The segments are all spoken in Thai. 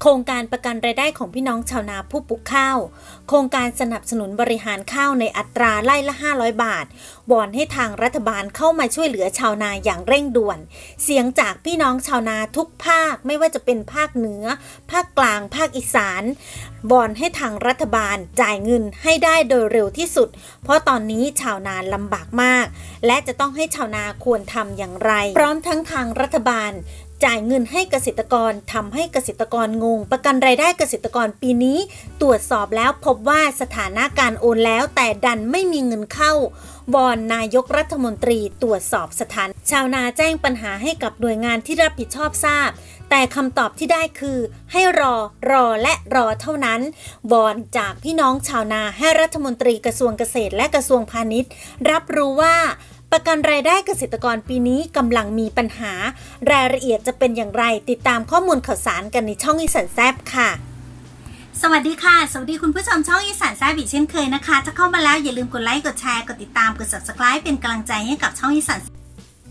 โครงการประกันรายได้ของพี่น้องชาวนาผู้ปลูกข้าว โครงการสนับสนุนบริหารข้าวในอัตราไล่ละ 500 บาท วอนให้ทางรัฐบาลเข้ามาช่วยเหลือชาวนาอย่างเร่งด่วน เสียงจากพี่น้องชาวนาทุกภาคไม่ว่าจะเป็นภาคเหนือ ภาคกลาง ภาคอีสานวอนให้ทางรัฐบาลจ่ายเงินให้ได้โดยเร็วที่สุด เพราะตอนนี้ชาวนาลำบากมาก และจะต้องให้ชาวนาควรทำอย่างไร พร้อมทั้งทางรัฐบาลจ่ายเงินให้เกษตรกรทำให้เกษตรกรงง ประกันรายได้เกษตรกรปีนี้ ตรวจสอบแล้วพบว่าสถานะการโอนแล้วแต่ดันไม่มีเงินเข้า วอนนายกรัฐมนตรีตรวจสอบสถาน ชาวนาแจ้งปัญหาให้กับหน่วยงานที่รับผิดชอบทราบ แต่คำตอบที่ได้คือ ให้รอรอและรอเท่านั้นวอนจากพี่น้องชาวนาให้รัฐมนตรีกระทรวงเกษตรและกระทรวงพาณิชย์ รับรู้ว่าประกันรายได้เกษตรกรปีนี้กำลังมีปัญหา รายละเอียดจะเป็นอย่างไรติดตามข้อมูลข่าวสารกันในช่องอีสันแซบค่ะ สวัสดีค่ะ สวัสดีคุณผู้ชมช่องอีสานแซบอีกเช่นเคยนะคะ ถ้าเข้ามาแล้วอย่าลืมกดไลค์ กดแชร์ กดติดตาม กด subscribe เป็นกำลังใจให้กับช่องอีสาน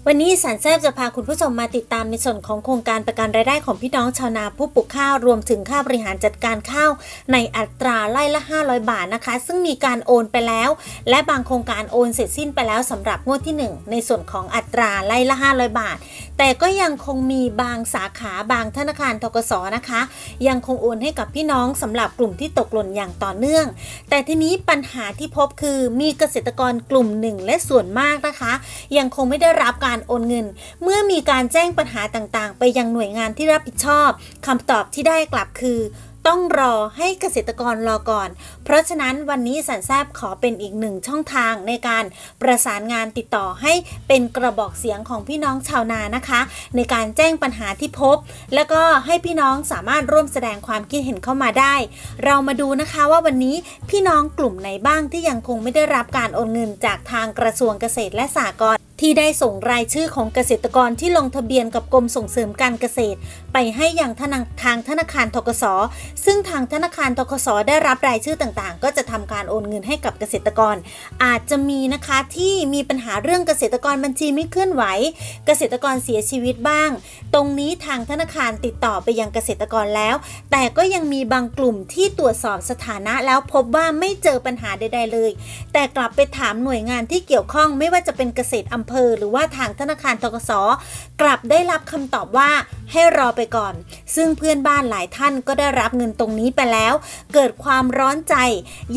วันนี้สารแซบจะพาคุณผู้ชมมาติดตามในส่วนของโครงการประกันรายได้ของพี่น้องชาวนาผู้ปลูกข้าวรวมถึงค่าบริหารจัดการข้าวในอัตราไล่ละ 500 บาทนะคะ ซึ่งมีการโอนไปแล้ว และบางโครงการโอนเสร็จสิ้นไปแล้วสำหรับงวดที่ 1 ในส่วนของอัตราไล่ละ 500 บาท แต่ก็ยังคงมีบางสาขาบางธนาคารทกสนะคะ ยังคงโอนให้กับพี่น้องสำหรับกลุ่มที่ตกหล่นอย่างต่อเนื่อง แต่ทีนี้ปัญหาที่พบคือมีเกษตรกรกลุ่มหนึ่งและส่วนมากนะคะ ยังคงไม่ได้รับการโอนเงิน เมื่อมีการแจ้งปัญหาต่างๆ ไปยังหน่วยงานที่รับผิดชอบคำตอบที่ได้กลับคือต้องรอให้เกษตรกรรอก่อน เพราะฉะนั้นวันนี้สันแซบขอเป็นอีกหนึ่งช่องทางในการประสานงานติดต่อให้เป็นกระบอกเสียงของพี่น้องชาวนานะคะ ในการแจ้งปัญหาที่พบ แล้วก็ให้พี่น้องสามารถร่วมแสดงความคิดเห็นเข้ามาได้ เรามาดูนะคะว่าวันนี้พี่น้องกลุ่มไหนบ้างที่ยังคงไม่ได้รับการโอนเงินจากทางกระทรวงเกษตรและสหกรณ์ ที่ได้ส่งรายชื่อของเกษตรกรที่ลงทะเบียนกับกรมส่งเสริมการเกษตร ไปให้อยังธนาทางธนาคารทกส ซึ่งทางธนาคารทกส ได้รับรายชื่อต่างๆ ก็จะทำการโอนเงินให้กับเกษตรกร อาจจะมีนะคะที่มีปัญหาเรื่องเกษตรกรบัญชีไม่เคลื่อนไหว เกษตรกรเสียชีวิตบ้าง ตรงนี้ทางธนาคารติดต่อไปยังเกษตรกรแล้ว แต่ก็ยังมีบางกลุ่มที่ตรวจสอบสถานะแล้วพบว่าไม่เจอปัญหาใดๆเลย แต่กลับไปถามหน่วยงานที่เกี่ยวข้องไม่ว่าจะเป็นเกษตรอำเภอ หรือว่าทางธนาคารทกสกลับได้รับคำตอบว่าให้รอไปก่อน ซึ่งเพื่อนบ้านหลายท่านก็ได้รับเงินตรงนี้ไปแล้ว เกิดความร้อนใจ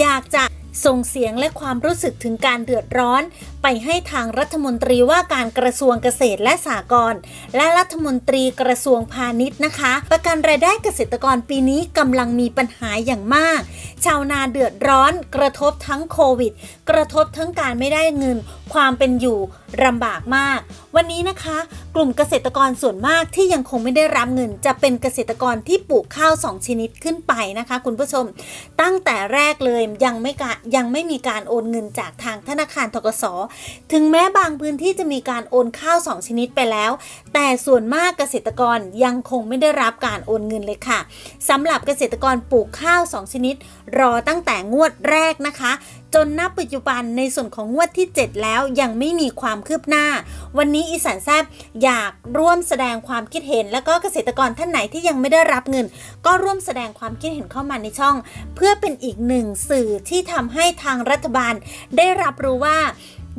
อยากจะ ส่งเสียงและความรู้สึกถึงการเดือดร้อน ไปให้ทางรัฐมนตรีว่าการกระทรวงเกษตรและสหกรณ์และรัฐมนตรีกระทรวงพาณิชย์นะคะ ประกันรายได้เกษตรกรปีนี้กำลังมีปัญหาอย่างมาก ชาวนาเดือดร้อน กระทบทั้งโควิด กระทบทั้งการไม่ได้เงิน ความเป็นอยู่ลำบากมาก วันนี้นะคะ กลุ่มเกษตรกรส่วนมากที่ยังคงไม่ได้รับเงิน จะเป็นเกษตรกรที่ปลูกข้าว 2 ชนิดขึ้นไปนะคะ คุณผู้ชม ตั้งแต่แรกเลยยังไม่กะยังไม่มีการโอนเงินจากทางธนาคารทกส ถึงแม้บางพื้นที่จะมีการโอนข้าว 2 ชนิดไปแล้ว แต่ส่วนมากเกษตรกรยังคงไม่ได้รับการโอนเงินเลยค่ะสำหรับเกษตรกรปลูกข้าว 2 ชนิด รอตั้งแต่งวดแรกนะคะจนนับปัจจุบันในส่วนของงวดที่ 7 แล้วยังไม่มีความคืบหน้า วันนี้อีสานแซบอยากร่วมแสดงความคิดเห็น แล้วก็เกษตรกรท่านไหนที่ยังไม่ได้รับเงิน ก็ร่วมแสดงความคิดเห็นเข้ามาในช่อง เพื่อเป็นอีกหนึ่งสื่อที่ทำให้ทางรัฐบาล ได้รับรู้ว่า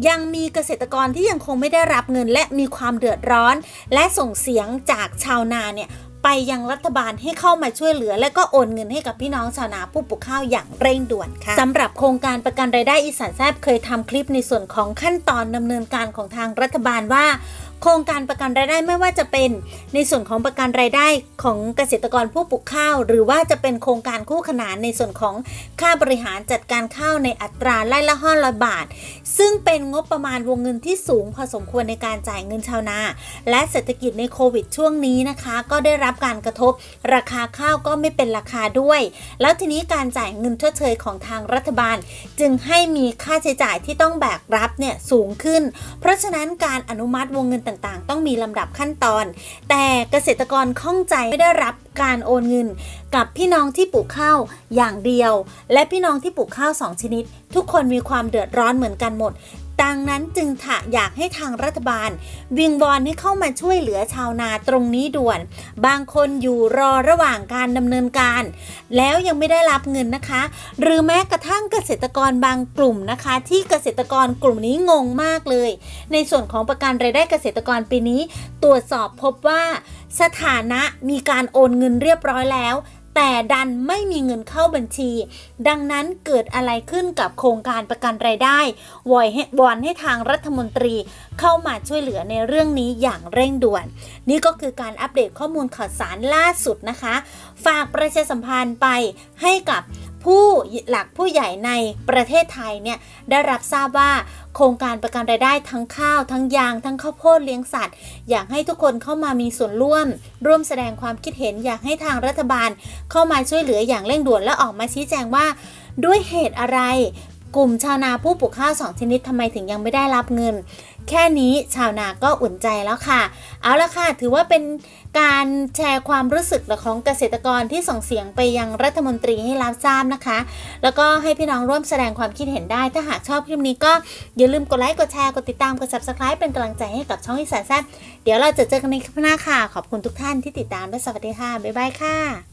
ยังมีเกษตรกรที่ยังคงไม่ได้รับเงินและมีความเดือดร้อน และส่งเสียงจากชาวนาเนี่ย ยังรัฐบาลให้เข้ามาช่วยเหลือ และก็โอนเงินให้กับพี่น้องชาวนาผู้ปลูกข้าวอย่างเร่งด่วนค่ะสำหรับโครงการประกันรายได้อีสานแซบเคยทำคลิปในส่วนของขั้นตอนดำเนินการของทางรัฐบาลว่า โครงการประกันรายได้ไม่ว่าจะเป็นในส่วนของประกันรายได้ของเกษตรกรผู้ปลูกข้าว หรือว่าจะเป็นโครงการคู่ขนานในส่วนของค่าบริหารจัดการข้าวในอัตราไล่ละห้าร้อยบาท ซึ่งเป็นงบประมาณวงเงินที่สูงพอสมควรในการจ่ายเงินชาวนา และเศรษฐกิจในโควิดช่วงนี้นะคะ ก็ได้รับการกระทบ ราคาข้าวก็ไม่เป็นราคาด้วย แล้วทีนี้การจ่ายเงินชดเชยของทางรัฐบาล จึงให้มีค่าใช้จ่ายที่ต้องแบกรับเนี่ยสูงขึ้น เพราะฉะนั้นการอนุมัติวงเงินต่างๆ ต้องมีลำดับขั้นตอน แต่เกษตรกรข้องใจไม่ได้รับการโอนเงิน กับพี่น้องที่ปลูกข้าวอย่างเดียว และพี่น้องที่ปลูกข้าว 2 ชนิด ทุกคนมีความเดือดร้อนเหมือนกันหมด ดังนั้นจึงะอยากให้ทางรัฐบาล วิงวอนให้เข้ามาช่วยเหลือชาวนาตรงนี้ด่วน บางคนอยู่รอระหว่างการดำเนินการ แล้วยังไม่ได้รับเงินนะคะ หรือแม้กระทั่งเกษตรกรบางกลุ่มนะคะ ที่เกษตรกรกลุ่มนี้งงมากเลย ในส่วนของประกันรายได้เกษตรกรปีนี้ ตรวจสอบพบว่าสถานะมีการโอนเงินเรียบร้อยแล้ว แต่ดันไม่มีเงินเข้าบัญชี ดังนั้นเกิดอะไรขึ้นกับโครงการประกันรายได้วอยให้วอนให้ทางรัฐมนตรีเข้ามาช่วยเหลือในเรื่องนี้อย่างเร่งด่วน นี่ก็คือการอัปเดตข้อมูลข่าวสารล่าสุดนะคะ ฝากประชาสัมพันธ์ไปให้กับ ผู้หลักผู้ใหญ่ในประเทศไทยเนี่ยได้รับทราบว่าโครงการประกันรายได้ทั้งข้าว ทั้งยาง ทั้งข้าวโพดเลี้ยงสัตว์ อยากให้ทุกคนเข้ามามีส่วนร่วม ร่วมแสดงความคิดเห็นอยากให้ทางรัฐบาล เข้ามาช่วยเหลืออย่างเร่งด่วนและออกมาชี้แจงว่า ด้วยเหตุอะไร กลุ่มชาวนาผู้ปลูกข้าวสองชนิดทำไมถึงยังไม่ได้รับเงิน แค่นี้ชาวนาก็อุ่นใจแล้วค่ะ เอาละค่ะ ถือว่าเป็นการแชร์ความรู้สึกของเกษตรกรที่ส่งเสียงไปยังรัฐมนตรีให้รับทราบนะคะ แล้วก็ให้พี่น้องร่วมแสดงความคิดเห็นได้ ถ้าหากชอบคลิปนี้ก็อย่าลืมกดไลค์ กดแชร์ กดติดตาม กด subscribe เป็นกำลังใจให้กับช่องอีสานแซ่บเดี๋ยวเราจะเจอกันในคลิปหน้าค่ะ ขอบคุณทุกท่านที่ติดตามและสวัสดีค่ะ บ๊ายบายค่ะ